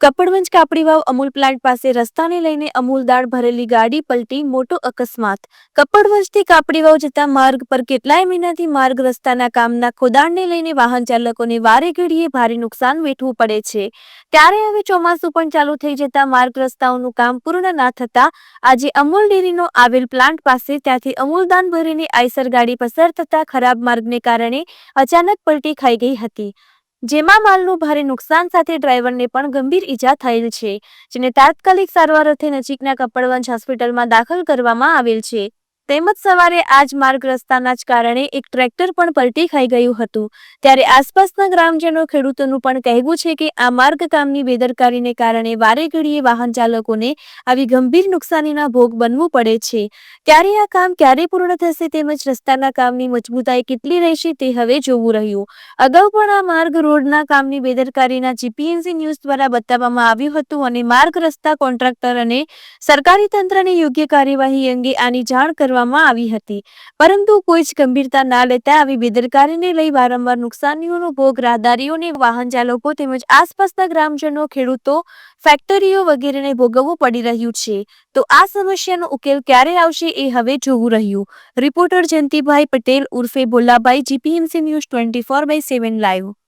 Kapadvanj Kapadi Vav Amul plant પાસે રસ્તાને લઈને અમૂલ દાળ ભરેલી ગાડી પલટી મોટો અકસ્માત. કપડવંજથી કાપડી વાવ જતા માર્ગ પર કેટલાય મહિનાથી માર્ગ રસ્તાના કામના ખોદાણને લઈને વાહન ચાલકોને વારે ઘડીએ ભારે નુકસાન વેઠવું પડે છે. ત્યારે હવે ચોમાસું પણ ચાલુ થઈ જતા માર્ગ રસ્તાઓનું કામ પૂર્ણ ના થતા આજે અમૂલ ડેરીનો આવેલ પ્લાન્ટ પાસે ત્યાંથી અમૂલદાન ભરીને આઈસર ગાડી પસાર થતા ખરાબ માર્ગને કારણે અચાનક પલટી ખાઈ ગઈ હતી. જેમાં માલનું ભારે નુકસાન સાથે ડ્રાઈવરને પણ ગંભીર ઈજા થયેલ છે, જેને તાત્કાલિક સારવાર અર્થે નજીકના કપડવંજ હોસ્પિટલમાં દાખલ કરવામાં આવેલ છે. તેમજ સવારે આ જ માર્ગ રસ્તાના જ કારણે એક ટ્રેક્ટર પણ પલટી ખાઈ ગયું હતું. ત્યારે આસપાસના ગ્રામજનો ખેડૂતોનું પણ કહેવું છે કે આ માર્ગ કામની બેદરકારીને કારણે વારે ઘડીએ વાહન ચાલકોને આવી ગંભીર નુકસાનીના ભોગ બનવું પડે છે. ત્યારે આ કામ ક્યારે પૂર્ણ થશે તેમજ રસ્તાના કામની મજબૂતાઈ કેટલી રહેશે તે હવે જોવું રહ્યું. અગાઉ પણ આ માર્ગ રોડના કામની બેદરકારીના જીપીએમસી ન્યૂઝ દ્વારા બતાવવામાં આવ્યું હતું અને માર્ગ રસ્તા કોન્ટ્રાક્ટર અને સરકારી તંત્રને યોગ્ય કાર્યવાહી અંગે આની જાણ કરવામાં આવી હતી. પરંતુ કોઈ જ ગંભીરતા ના લેતા આવી બેદરકારીને લઈ વારંવાર નુકસાનીઓનો ભોગ રાહદારીઓને વાહન ચાલકો તેમજ આસપાસના ગ્રામજનો, ખેડૂતો, ફેક્ટરીઓ વગેરેને ભોગવવું પડી રહ્યું છે. તો આ સમસ્યાનો ઉકેલ ક્યારે આવશે એ હવે જોવું રહ્યું. રિપોર્ટર જયંતિભાઈ પટેલ ઉર્ફે Bholabhai, GPMC news twenty four by seven live.